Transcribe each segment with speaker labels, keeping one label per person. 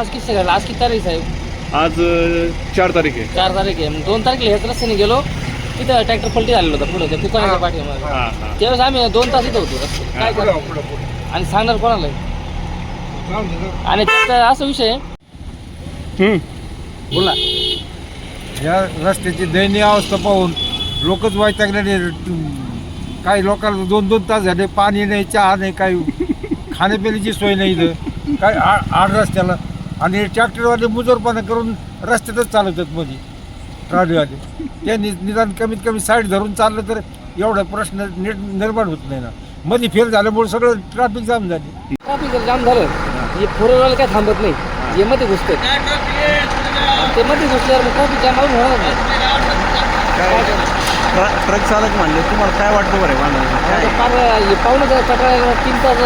Speaker 1: रस्ते काढला आज किती तारीख आहे साहेब?
Speaker 2: आज अ, चार तारीख आहे.
Speaker 1: चार तारीख आहे. मग दोन तारखेला ह्याच रस्त्याने गेलो. तिथं ट्रॅक्टर पलटी झालेला होता पुढे त्या दुकानाच्या पाठीमागे.
Speaker 2: हा हा.
Speaker 1: त्यावेळेस आम्ही दोन तास इथं होतो रस्त्यात. काय करणार? आणि सांगणार कोणाला? आणि त्यात असा विषय आहे,
Speaker 2: हम्म.
Speaker 1: बोला.
Speaker 3: या रस्त्याची दयनीय अवस्था पाहून लोकच वैतागलेले काही लोकांना दोन दोन तास झाले पाणी नाही चहा नाही काही खाण्यापिण्याची सोय नाही इथं. काय आ- आड रस्त्याला. आणि ट्रॅक्टरवाले मुजोरपणा करून रस्त्यातच चालवतात मध्ये. ट्रॉलीवाले. त्यांनी निदान कमीत कमी साईड धरून चाललं तर एवढा प्रश्न नीट निर्माण होत नाही ना. मध्ये फेल झाल्यामुळे सगळं ट्रॅफिक जाम झाली.
Speaker 1: ट्रॅफिक जर जाम झालं हे फोर व्हीलर काय थांबत नाही. हे मध्ये घुसतं ते मध्ये घुसल्यावर ट्रॅफिक जाम होणार नाही?
Speaker 4: ट्रक चालक म्हणले तुम्हाला काय वाटतं बरं
Speaker 1: हे पाहुणं जर चक्रायला तीन तास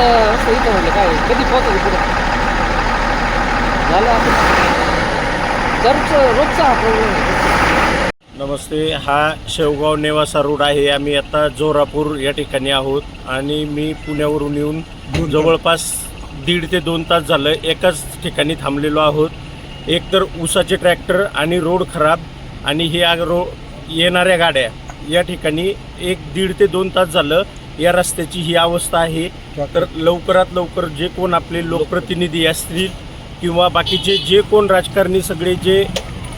Speaker 1: इथं म्हणलं काय कधी पुढे? झालं रोजचा हा प्रॉब्लेम आहे.
Speaker 5: नमस्ते हा शेवगाव नेवासा रोड आहे. आम्ही आता जोरापूर या ठिकाणी आहोत आणि मी पुण्यावरून येऊन जवळपास दीड ते दोन तास झालं एकाच ठिकाणी थांबलेलो आहोत. एक तर ऊसाचे ट्रॅक्टर आणि रोड खराब आणि हे रो येणाऱ्या गाड्या या ठिकाणी एक दीड ते दोन तास झालं. या रस्त्याची ही अवस्था आहे. तर लवकरात लवकर जे कोण आपले लोकप्रतिनिधी असतील किंवा बाकीचे जे कोण राजकारणी सगळे जे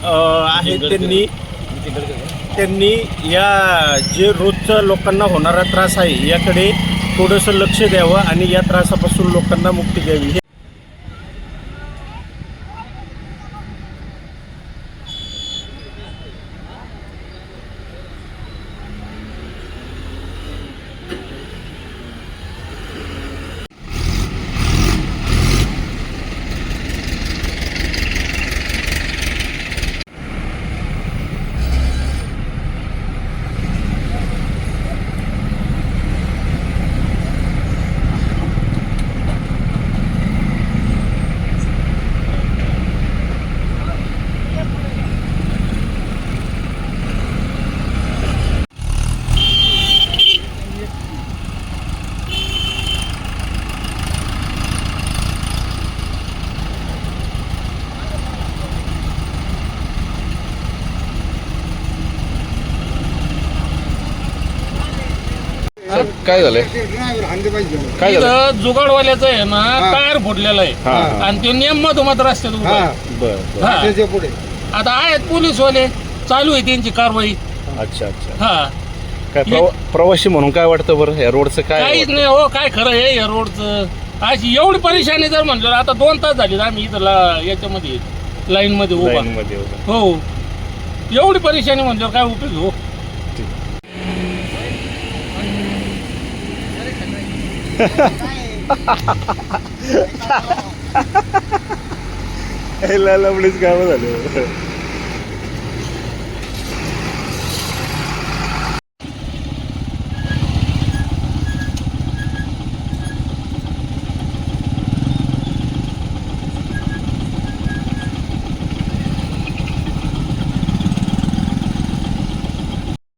Speaker 5: आहेत त्यांनी त्यांनी या जे रोजचा लोकांना होणारा त्रास आहे याकडे थोडंसं लक्ष द्यावं आणि या त्रासापासून लोकांना मुक्ती द्यावी.
Speaker 2: काय झालंय? काय झालं
Speaker 6: इथं जुगाडवाल्याचं आहे ना टायर फुटलेला आहे. आणि ते नियम मधोमध रस्त्यात उभं आहे.
Speaker 2: बर बर.
Speaker 6: हा.
Speaker 3: त्याच्या पुढे.
Speaker 6: आता आहेत पोलीसवाले चालू आहे त्यांची कारवाई.
Speaker 2: अच्छा अच्छा.
Speaker 6: हा.
Speaker 2: काय प्रवा- प्रवासी म्हणून काय वाटतं बरं? या रोडचं काय
Speaker 6: काहीच नाही हो काय खरं आहे या रोडचं. अशी एवढी परेशानी जर म्हणलं आता दोन तास झाली आम्ही इथं ला- याच्यामध्ये लाईन मध्ये उभा.
Speaker 2: लाईन मध्ये उभं.
Speaker 6: हो. एवढी परेशानी म्हणल्यावर काय उपयोग हो?
Speaker 2: लवलीच कामं झाले.